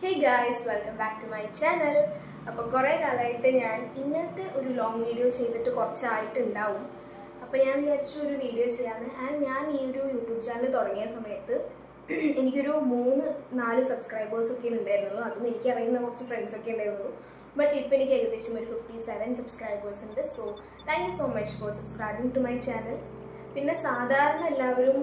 Hey guys welcome back to my channel അപ്പോൾ കുറേ കാലമായിട്ട് ഞാൻ ഇന്നത്തെ ഒരു ലോങ് വീഡിയോ ചെയ്തിട്ട് കുറച്ചായിട്ടുണ്ടാവും. അപ്പോൾ ഞാൻ വിചാരിച്ചു ഒരു വീഡിയോ ചെയ്യാമെന്ന് ആൻഡ് ഞാൻ ഈ ഒരു യൂട്യൂബ് ചാനൽ തുടങ്ങിയ സമയത്ത് എനിക്കൊരു മൂന്ന് നാല് സബ്സ്ക്രൈബേഴ്സ് ഒക്കെ ഉണ്ടായിരുന്നുള്ളൂ. അതും എനിക്കറിയുന്ന കുറച്ച് ഫ്രണ്ട്സ് ഒക്കെ ഉണ്ടായിരുന്നു ബട്ട് ഇപ്പോൾ എനിക്ക് ഏകദേശം ഒരു ഫിഫ്റ്റി സെവൻ സബ്സ്ക്രൈബേഴ്സ് ഉണ്ട്. So thank you so much for subscribing to my channel പിന്നെ സാധാരണ എല്ലാവരും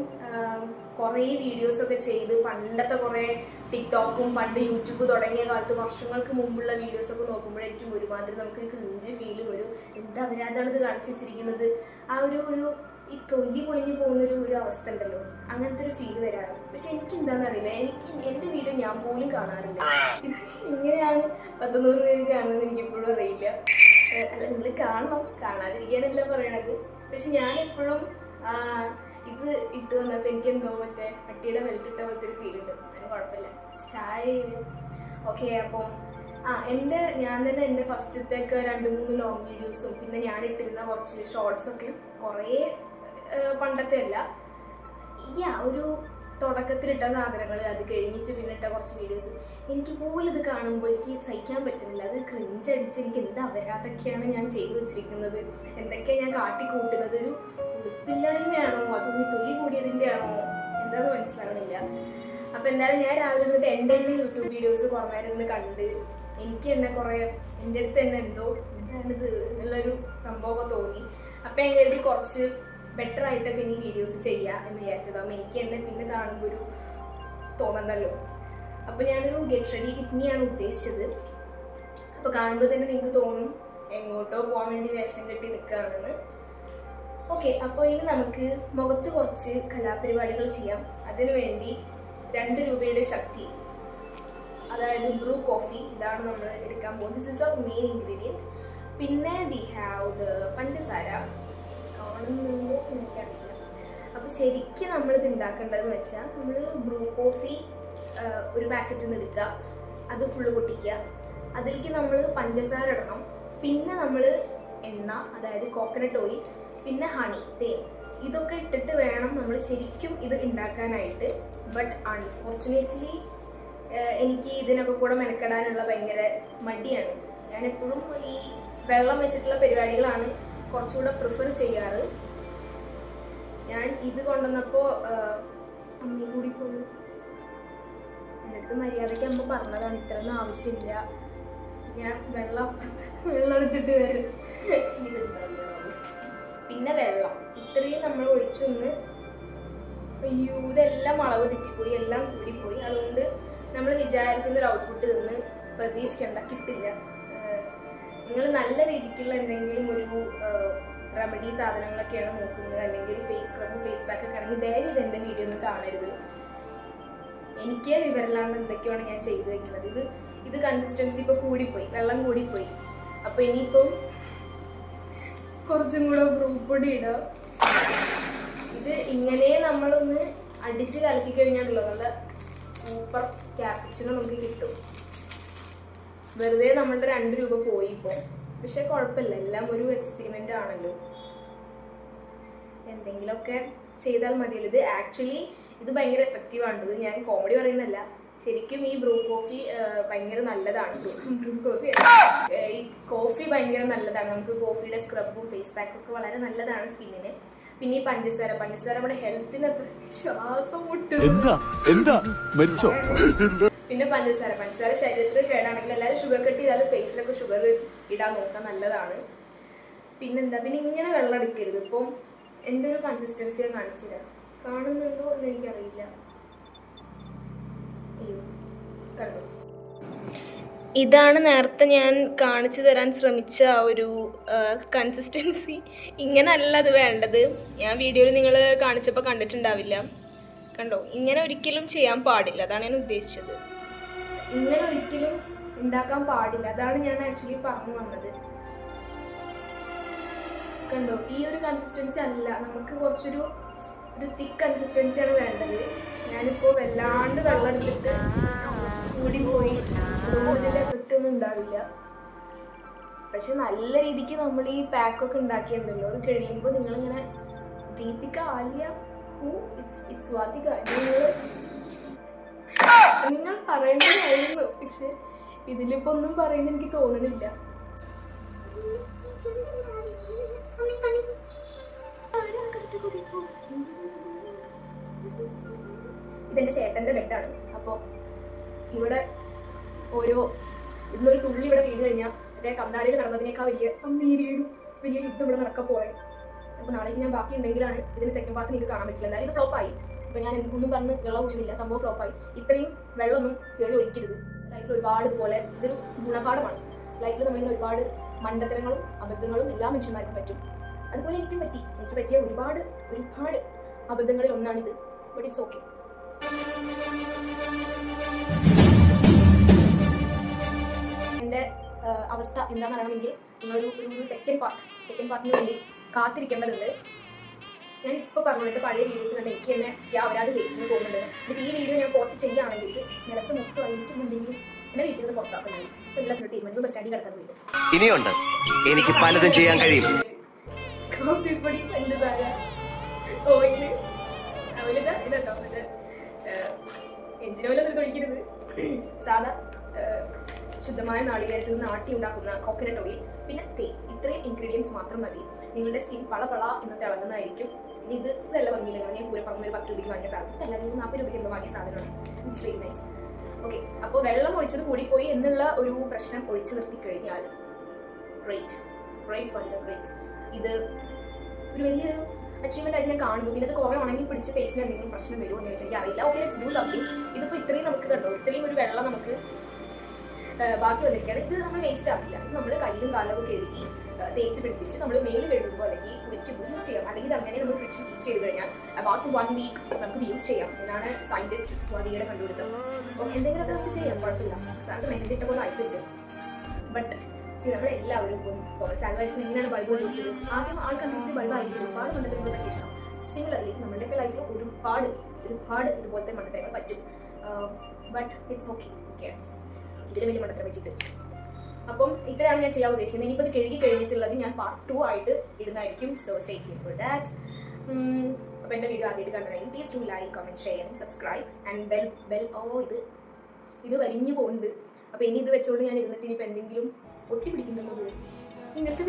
കുറേ വീഡിയോസ് ഒക്കെ ചെയ്ത് പണ്ടത്തെ കുറേ ടിക്ടോക്കും പണ്ട് യൂട്യൂബ് തുടങ്ങിയ കാലത്ത് വർഷങ്ങൾക്ക് മുമ്പുള്ള വീഡിയോസ് ഒക്കെ നോക്കുമ്പോഴേക്കും ഒരുമാതിരി നമുക്ക് ക്രിഞ്ച് ഫീൽ വരും. എന്താ അവരാതാണ് ഇത് കാണിച്ചു വെച്ചിരിക്കുന്നത്? ആ ഒരു ഒരു ഈ തൊലി പൊളിഞ്ഞു പോകുന്നൊരു ഒരു അവസ്ഥ ഉണ്ടല്ലോ. അങ്ങനത്തെ ഒരു ഫീൽ വരാറ്. പക്ഷെ എനിക്ക് എന്താണെന്ന് അറിയില്ല. എനിക്ക് എന്റെ വീഡിയോ ഞാൻ പോലും കാണാറില്ല. ഇങ്ങനെയാണ് പത്തുനൂറ് പേര് കാണുന്നത് എനിക്കിപ്പോഴും അറിയില്ല. അല്ല നിങ്ങൾ കാണണം. കാണാതിരിക്കാനല്ല പറയണത്. പക്ഷെ ഞാൻ എപ്പോഴും ഇത് ഇട്ട് വന്നപ്പോൾ എനിക്ക് എന്തോ മറ്റേ പട്ടിയുടെ ബെൽറ്റ് ഇട്ട പോലത്തെ ഒരു ഫീൽ ഉണ്ട്. അതിന് കുഴപ്പമില്ല. ചായ ഓക്കെ അപ്പോൾ ആ എന്റെ ഞാൻ തന്നെ എന്റെ ഫസ്റ്റത്തേക്ക് രണ്ട് മൂന്ന് ലോങ് വീഡിയോസും പിന്നെ ഞാൻ ഇട്ടിരുന്ന കുറച്ച് ഷോർട്സ് ഒക്കെ കുറേ പണ്ടത്തെ അല്ല. യാ ഒരു തുടക്കത്തിലിട്ട സാധനങ്ങൾ അത് കഴിഞ്ഞിട്ട് പിന്നെ ഇട്ട കുറച്ച് വീഡിയോസ് എനിക്ക് പോലും ഇത് കാണുമ്പോൾ എനിക്ക് സഹിക്കാൻ പറ്റുന്നില്ല. അത് ക്രിഞ്ച് അടിച്ച് എനിക്ക് എന്ത് അപരാധമൊക്കെയാണ് ഞാൻ ചെയ്തു വെച്ചിരിക്കുന്നത്? എന്തൊക്കെയാണ് ഞാൻ കാട്ടിക്കൂട്ടുന്നത്? ഒരു ഉടുപ്പില്ലായ്മയാണോ അതൊന്ന് തൊലി കൂടിയതിന്റെ ആണോ എന്താന്ന് മനസ്സിലാവുന്നില്ല അപ്പം എന്തായാലും ഞാൻ രാവിലെ ഇരുന്നിട്ട് എന്റെ തന്നെ യൂട്യൂബ് വീഡിയോസ് കുറേ കണ്ട് എനിക്ക് തന്നെ കുറേ എന്റെ അടുത്ത് തന്നെ എന്തോ എന്താണിത് എന്നുള്ളൊരു സംഭവമൊക്കെ തോന്നി. അപ്പം ഞാൻ കരുതി കുറച്ച് ബെറ്റർ ആയിട്ടൊക്കെ ഇനി വീഡിയോസ് ചെയ്യാം എന്ന് വിചാരിച്ചതാകുമ്പോൾ എനിക്ക് തന്നെ പിന്നെ കാണുമ്പോൾ ഒരു തോന്നണ്ടല്ലോ. അപ്പോൾ ഞാനൊരു ഗെറ്റ് റെഡി കിഡ്നിയാണ് ഉദ്ദേശിച്ചത്. അപ്പോൾ കാണുമ്പോൾ തന്നെ നിങ്ങൾക്ക് തോന്നും എങ്ങോട്ടോ പോകാൻ വേണ്ടി വേഷം കെട്ടി നിൽക്കുകയാണെന്ന് ഓക്കെ അപ്പോൾ ഇനി നമുക്ക് മുഖത്ത് കുറച്ച് കലാപരിപാടികൾ ചെയ്യാം. അതിനുവേണ്ടി രണ്ട് രൂപയുടെ ശക്തി അതായത് ബ്രൂ കോഫി ഇതാണ് നമ്മൾ എടുക്കാൻ പോകുന്നത്. This is our main ingredient പിന്നെ വി ഹാവ് ദ പഞ്ചസാര. കാണുന്നുണ്ടോ എനിക്കറിയില്ല. അപ്പോൾ ശരിക്കും നമ്മളിത് ഉണ്ടാക്കേണ്ടതെന്ന് വെച്ചാൽ നമ്മൾ ബ്രൂ കോഫി ഒരു പാക്കറ്റിൽ നിന്ന് എടുക്കുക അത് ഫുള്ള് പൊട്ടിക്കുക അതിലേക്ക് നമ്മൾ പഞ്ചസാര ഇടണം. പിന്നെ നമ്മൾ എണ്ണ അതായത് കോക്കനട്ട് ഓയിൽ പിന്നെ ഹണി തേൻ ഇതൊക്കെ ഇട്ടിട്ട് വേണം നമ്മൾ ശരിക്കും ഇത് ഉണ്ടാക്കാനായിട്ട് ബട്ട് അൺഫോർച്ചുനേറ്റ്ലി എനിക്ക് ഇതിനൊക്കെ കൂടെ മെനക്കെടാനുള്ള ഭയങ്കര മടിയാണ്. ഞാൻ എപ്പോഴും ഈ വെള്ളം വെച്ചിട്ടുള്ള പരിപാടികളാണ് കുറച്ചുകൂടെ പ്രിഫർ ചെയ്യാറ്. ഞാൻ ഇത് കൊണ്ടുവന്നപ്പോൾ അമ്മയും കൂടി പോയി. എന്നിട്ട് മര്യാദയ്ക്ക് അമ്മ പറഞ്ഞതാണ് ഇത്രയൊന്നും ആവശ്യമില്ല. ഞാൻ വെള്ളം വെള്ളം എടുത്തിട്ട് വരും. പിന്നെ വെള്ളം. ഇത്രയും നമ്മൾ ഒഴിച്ചൊന്ന് അയ്യോ ഇതെല്ലാം അളവ് തെറ്റിപ്പോയി എല്ലാം കൂടിപ്പോയി. അതുകൊണ്ട് നമ്മൾ വിചാരിക്കുന്ന ഒരു ഔട്ട്പുട്ട് നിന്ന് പ്രതീക്ഷിക്കേണ്ട കിട്ടില്ല. നിങ്ങൾ നല്ല രീതിക്കുള്ള എന്തെങ്കിലും ഒരു റെമഡി സാധനങ്ങളൊക്കെയാണ് നോക്കുന്നത്. അല്ലെങ്കിൽ ഒരു ഫേസ് സ്ക്രബ് ഫേസ് പാക്ക് ഒക്കെ ആണെങ്കിൽ ദയവ് ഇത് എന്റെ വീഡിയോ ഒന്നും കാണരുത്. എനിക്ക് വിവരമില്ലാണ്ട് എന്തൊക്കെയാണ് ഞാൻ ചെയ്തു വെക്കുന്നത്? ഇത് ഇത് കൺസിസ്റ്റൻസി ഇപ്പോൾ കൂടിപ്പോയി വെള്ളം കൂടിപ്പോയി. അപ്പോൾ ഇനിയിപ്പം കുറച്ചും കൂടെ ബ്രൂപ്പൊടി ഇടുക ഇത് ഇങ്ങനെ നമ്മളൊന്ന് അടിച്ച് കലക്കി കഴിഞ്ഞാണല്ലോ നല്ല സൂപ്പർ ക്യാപ്ച്ചിനോ നമുക്ക് കിട്ടും. വെറുതെ നമ്മളുടെ രണ്ട് രൂപ പോയി ഇപ്പോൾ പക്ഷെ കുഴപ്പമില്ല എല്ലാം ഒരു എക്സ്പെരിമെന്റ് ആണല്ലോ. എന്തെങ്കിലുമൊക്കെ ചെയ്താൽ മതിയല്ലോ. ഇത് ആക്ച്വലി ഇത് ഭയങ്കര എഫക്റ്റീവ് ആണ്. ഇത് ഞാൻ കോമഡി പറയുന്നല്ല ശരിക്കും ഈ ബ്രൂ കോഫി ഭയങ്കര നല്ലതാണ്. ബ്രൂ കോഫി ഈ കോഫി ഭയങ്കര നല്ലതാണ്. നമുക്ക് കോഫിയുടെ സ്ക്രബും ഫേസ് പാക്കും ഒക്കെ വളരെ നല്ലതാണ് സ്കിന്നിന് പിന്നെ ഈ പഞ്ചസാര. പഞ്ചസാര നമ്മുടെ ഹെൽത്തിന് അത്ര ശ്വാസം മുട്ടും. പിന്നെ പഞ്ചസാര. പഞ്ചസാര ശരീരത്തിൽ കേടാണെങ്കിൽ എല്ലാവരും ഷുഗർ കട്ട് ചെയ്താലും ഫേസിലൊക്കെ ഷുഗർ ഇടാൻ നോക്കാൻ നല്ലതാണ്. പിന്നെന്താ? പിന്നെ ഇങ്ങനെ വെള്ളം എടുക്കരുത് ഇപ്പം എന്റെ ഒരു കൺസിസ്റ്റൻസി ഞാൻ കാണിച്ചു തരാം കാണുന്നുണ്ടോ എന്ന് എനിക്കറിയില്ല. കണ്ടു. ഇതാണ് നേരത്തെ ഞാൻ കാണിച്ചു തരാൻ ശ്രമിച്ച ആ ഒരു കൺസിസ്റ്റൻസി ഇങ്ങനല്ല അത് വേണ്ടത്. ഞാൻ വീഡിയോയിൽ നിങ്ങൾ കാണിച്ചപ്പോൾ കണ്ടിട്ടുണ്ടാവില്ല. കണ്ടോ? ഇങ്ങനെ ഒരിക്കലും ചെയ്യാൻ പാടില്ല. അതാണ് ഞാൻ ഉദ്ദേശിച്ചത്. ഇങ്ങനെ ഒരിക്കലും ഉണ്ടാക്കാൻ പാടില്ല. അതാണ് ഞാൻ ആക്ച്വലി പറഞ്ഞു വന്നത്. കണ്ടോ? ഈ ഒരു കൺസിസ്റ്റൻസി അല്ല. നമുക്ക് കുറച്ചൊരു ഒരു തിക്ക് കൺസിസ്റ്റൻസിയാണ് വേണ്ടത് ഞാനിപ്പോൾ വല്ലാണ്ട് വെള്ളം എടുത്തിട്ട് കൂടി പോയി എഫക്റ്റ് ഉണ്ടാവില്ല പക്ഷെ നല്ല രീതിക്ക് നമ്മൾ ഈ പാക്കൊക്കെ ഉണ്ടാക്കിയിട്ടുണ്ടല്ലോ അത് കഴിയുമ്പോൾ നിങ്ങളിങ്ങനെ Deepika Alia who it's it's വാതിക നിങ്ങൾ നിങ്ങൾ പറയേണ്ടതായിരുന്നു പക്ഷെ ഇതിലിപ്പോ ഒന്നും പറയുന്ന എനിക്ക് തോന്നുന്നില്ല ഇതെന്റെ ചേട്ടന്റെ ബെഡാണ് അപ്പോൾ ഇവിടെ ഓരോ ഇന്നൊരു തുള്ളി ഇവിടെ വീണ് കഴിഞ്ഞാൽ അതേ കന്നാലിൽ നടന്നതിനേക്കാൾ വലിയ വീടും വലിയ യുദ്ധം ഇവിടെ നടക്കാൻ പോയത് അപ്പോൾ നാളേക്ക് ഞാൻ ബാക്കി ഉണ്ടെങ്കിലാണ് ഇതിന് സെക്കൻഡ് പാർട്ട് എനിക്ക് കാണാൻ പറ്റില്ല എന്നാലും ഇത് ഫ്ലോപ്പായി അപ്പോൾ ഞാൻ ഒന്നും പറഞ്ഞ് വെള്ളം കുടിച്ചില്ല സംഭവം ഫ്ലോപ്പായി ഇത്രയും വെള്ളമൊന്നും കയറി ഒഴിക്കരുത്. ലൈഫിൽ ഒരുപാട് ഇതുപോലെ ഇതൊരു ഗുണപാഠമാണ്. ലൈഫിൽ നമ്മളിങ്ങനെ ഒരുപാട് മണ്ടത്തരങ്ങളും അബദ്ധങ്ങളും എല്ലാ മനുഷ്യന്മാർക്കും പറ്റും. അതുപോലെ എനിക്കും പറ്റി. എനിക്ക് പറ്റിയ ഒരുപാട് ഒരുപാട് അബദ്ധങ്ങളിൽ ഒന്നാണിത്. ബട്ട് ഇറ്റ്സ് ഓക്കെ എന്റെ അവസ്ഥ എന്താണെന്ന് അറിയണമെങ്കിൽ നിങ്ങളൊരു ഒരു സെക്കൻഡ് പാർട്ട് സെക്കൻഡ് പാർട്ടിന് വേണ്ടി കാത്തിരിക്കേണ്ടതുണ്ട്. ഞാൻ ഇപ്പോൾ പറഞ്ഞിട്ട് പഴയ വീഡിയോസ് കണ്ട് എനിക്ക് തന്നെ യാവരാതെ തോന്നുന്നുണ്ട്. എന്നിട്ട് ഈ വീഡിയോ ഞാൻ പോസ്റ്റ് ചെയ്യുകയാണെങ്കിൽ നിലത്ത് മൊത്തം എനിക്കുന്നുണ്ടെങ്കിലും എന്റെ വീട്ടിൽ നിന്ന് പുറത്താക്കുന്നുണ്ട്. എല്ലാത്തിനും തീരുമാനിക്കും ബസ് സ്റ്റാൻഡിൽ കിടക്കാൻ വേണ്ടി ഇനിയുണ്ട്. എനിക്ക് പലതും ചെയ്യാൻ കഴിയും. കാപ്പിപ്പൊടി പഞ്ചസാര ഓയിൽ. അവലിത് ഇതട്ടോ സാധാ ശുദ്ധമായ നാളികേരത്തിൽ നിന്ന് ആട്ടി ഉണ്ടാക്കുന്ന കോക്കനട്ട് ഓയിൽ പിന്നെ തേ ഇത്രയും ഇൻഗ്രീഡിയൻസ് മാത്രം മതി. നിങ്ങളുടെ സ്കിൻ പള പള എന്ന് തിളങ്ങുന്നതായിരിക്കും. ഇനി ഇത് നല്ല ഭംഗിയില്ല ഞാൻ പറഞ്ഞ ഒരു പത്ത് രൂപയ്ക്ക് വാങ്ങിയ സാധനം. അല്ല നിങ്ങൾ നാൽപ്പത് രൂപയ്ക്ക് എന്തോ വാങ്ങിയ സാധനമാണ്. ഇറ്റ്സ് വെരി നൈസ് ഓക്കെ അപ്പോൾ വെള്ളം ഒഴിച്ചത് കൂടിപ്പോയി എന്നുള്ള ഒരു പ്രശ്നം ഒഴിച്ചു നിർത്തി കഴിഞ്ഞാൽ ഗ്രേറ്റ് ഗ്രേറ്റ് ദ ഗ്രേറ്റ് ഇത് ഒരു വലിയൊരു അച്ചീവ്മെന്റ് ആയിട്ട് ഞാൻ കാണുന്നു. പിന്നെ ഇത് കുറെ ഉണങ്ങി പിടിച്ച് ഫേസിന് എന്തെങ്കിലും പ്രശ്നം വരുമോ എന്ന് ചോദിച്ചാൽ അറിയില്ല. ഓക്കെ ലെറ്റ്സ് ഡു സംതിങ് ഇതിപ്പോൾ ഇത്രയും നമുക്ക് കണ്ടോ? ഇത്രയും ഒരു വെള്ളം നമുക്ക് ബാക്കി വന്നിരിക്കുകയാണ്. ഇത് നമ്മൾ വേസ്റ്റ് ആക്കില്ല. ഇത് നമ്മൾ കയ്യിലും കാലവും കഴുകി എഴുതി തേച്ച് പിടിപ്പിച്ച് നമ്മൾ മെയിൽ കഴുകുമ്പോൾ അല്ലെങ്കിൽ കുളിക്കുമ്പോൾ യൂസ് ചെയ്യാം. അല്ലെങ്കിൽ അങ്ങനെ നമ്മൾ ഫ്രിഡ്ജിൽ യൂസ് ചെയ്ത് കഴിഞ്ഞാൽ അബൌട്ട് വൺ വീക്ക് നമുക്ക് യൂസ് ചെയ്യാം എന്നാണ് സയന്റിസ്റ്റ് സ്വാതിയുടെ കണ്ടുപിടുത്തം. എന്തെങ്കിലും എന്തെങ്കിലുമൊക്കെ നമുക്ക് ചെയ്യാം. കുഴപ്പമില്ല. സാറിന് മെഹന്തിട്ട പോലെ ആയിട്ടില്ല ബട്ട് നമ്മൾ എല്ലാവരും സാലറൈസിന് എങ്ങനെയാണ് ബൾബ് ചോദിച്ചത് ആദ്യം ആൾ കണ്ടുപിടിച്ച് ബൾബ് ആയിരിക്കും ഒരുപാട് മണ്ഡലങ്ങൾ പറ്റിയിട്ടാണ് സിമിലർലി നമ്മുടെയൊക്കെ ലൈഫിൽ ഒരുപാട് ഒരുപാട് ഇതുപോലത്തെ മണ്ഡലങ്ങൾ പറ്റും. ബട്ട് ഇറ്റ്സ് ഓക്കെ ഓക്കെ ഇതിന് വലിയ മണ്ഡലം പറ്റിയിട്ട് അപ്പം ഇത്രയാണ് ഞാൻ ചെയ്യാൻ ഉദ്ദേശിക്കുന്നത്. ഇനിയിപ്പോൾ ഇത് കഴുകി കഴിഞ്ഞിട്ടുള്ളത് ഞാൻ പാർട്ട് ടു ആയിട്ട് ഇടുന്നതായിരിക്കും. സോ സ്റ്റേ ഫോർ ദാറ്റ് അപ്പോൾ എന്റെ വീഡിയോ ആദ്യമായിട്ട് കണ്ടതായി please do like comment share subscribe and bell bell ഓ ഇത് ഇത് വലിഞ്ഞു പോകുന്നുണ്ട് അപ്പോൾ ഇനി ഇത് വെച്ചുകൊണ്ട് ഞാൻ ഇരുന്നിട്ട് ഇനിയിപ്പോൾ എന്തെങ്കിലും ഒട്ടി പിടിക്കുന്നുള്ളത് നിങ്ങൾക്ക്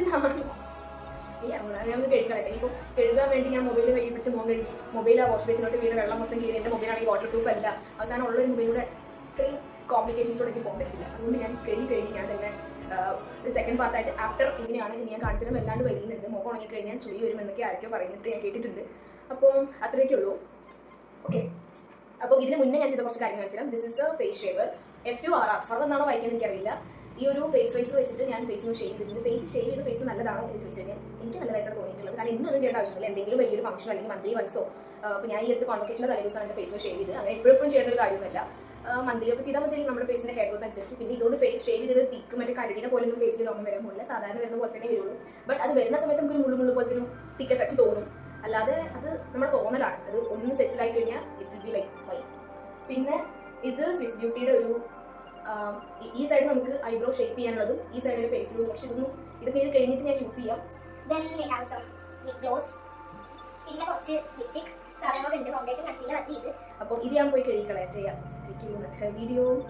ഈ ഞാൻ നമുക്ക് കഴുകളെ ഇപ്പോൾ കഴുകാൻ വേണ്ടി ഞാൻ മൊബൈൽ കയ്യിൽ പിടിച്ച് മോൻ കഴുകി മൊബൈൽ ആ വാഷ് ബേസിലോട്ട് വീണ് വെള്ളം മൊത്തം കീറി. എന്റെ മൊബൈലാണെങ്കിൽ വാട്ടർ പ്രൂഫ് അല്ല. അവസാനം ഉള്ള ഒരു മൊബൈലിലൂടെ ഇത്രയും കോംപ്ലിക്കേഷൻസോടെ എനിക്ക് പോകാൻ പറ്റില്ല അതുകൊണ്ട് ഞാൻ കഴുകി കഴുകി ഞാൻ തന്നെ സെക്കൻഡ് പാർട്ടായിട്ട് ആഫ്റ്റർ ഇങ്ങനെയാണ് ഞാൻ കാണിച്ചത് വല്ലാണ്ട് വരുന്നുണ്ട് മുഖം ഉണങ്ങി കഴിഞ്ഞാൽ ചുഴി വരും എന്നൊക്കെ ആരൊക്കെ പറയുന്നത് ഞാൻ കേട്ടിട്ടുണ്ട്. അപ്പോൾ അത്രയൊക്കെ ഉള്ളൂ. ഓക്കെ അപ്പോൾ ഇതിന് മുന്നേ ഞാൻ ചെയ്ത കുറച്ച് കാര്യങ്ങൾ കാണിച്ചു this is a face shaver F U R R fur എന്നാണോ വായിക്കാൻ എനിക്കറിയില്ല. ഈ ഒരു ഫേസ് വൈസ് വെച്ചിട്ട് ഞാൻ ഫേസിന് ഷെയ്വ് ചെയ്തിട്ടുണ്ട് ഫേസ് ഷെയ്വ് ചെയ്ത് ഫേസ് നല്ലതാണോ എന്ന് ചോദിച്ചാൽ എനിക്ക് നല്ലതായിട്ടാണ് തോന്നിയിട്ടുള്ളത്. കാരണം ഇന്നൊന്നും ചെയ്യേണ്ട ആവശ്യമില്ല. എന്തെങ്കിലും വലിയൊരു ഫംഗ്ഷൻ അല്ലെങ്കിൽ മന്ത്ലി വൺസോ അപ്പോൾ ഞാൻ ഈ അടുത്ത് കോൺവക്കേഷന്റെ തലേ ദിവസമാണ് എന്റെ ഫേസ് ഷെയ്ഡ് ചെയ്ത് അങ്ങനെ എപ്പോഴും ചെയ്യേണ്ട ഒരു കാര്യമൊന്നുമല്ല. മന്ത്ലി ഒക്കെ ചെയ്താൽ മതി. നമ്മുടെ ഫേസിന്റെ ഹെയർ ഗ്രോത്ത് അനുസരിച്ച്. പിന്നെ ഇതുകൊണ്ട് ഫേസ് ഷേവ് ചെയ്ത് തിക്കും മറ്റേ കരടിനെ പോലെ ഒന്നും ഫേസിൽ രോഗം വരാൻ പോലെ സാധാരണ വരുന്ന പോലെ തന്നെ വരുള്ളൂ. ബട്ട് അത് വരുന്ന സമയത്ത് നമുക്ക് മുള്ളു മുള്ളു പോലത്തെ തന്നെ തിക്ക് എഫക്റ്റ് തോന്നും. അല്ലാതെ അത് നമ്മുടെ തോന്നലാണ്. അത് ഒന്ന് സെറ്റിൽ ആയി കഴിഞ്ഞാൽ it will be like fine പിന്നെ ഇത് സ്വിസ് ബ്യൂട്ടിയുടെ ഒരു ഈ- സൈഡ് നമുക്ക് ഐബ്രോ ഷേപ്പ് ചെയ്യാനുള്ളതും ഈ സൈഡിൽ ഫേസിലും പക്ഷെ ഇതൊന്നും ഇതൊക്കെ ഇത് കഴിഞ്ഞിട്ട് ഞാൻ യൂസ് ചെയ്യാം. Then we have some lip gloss പിന്നെ കുറച്ച് ലിപ്സ്റ്റിക് സാധനങ്ങളുണ്ട് ഫൗണ്ടേഷൻ കൺസീലർ അത് ഇത്. അപ്പോൾ ഇത് ഞാൻ പോയി കഴുകി കളയാം ചെയ്യാം. വീഡിയോ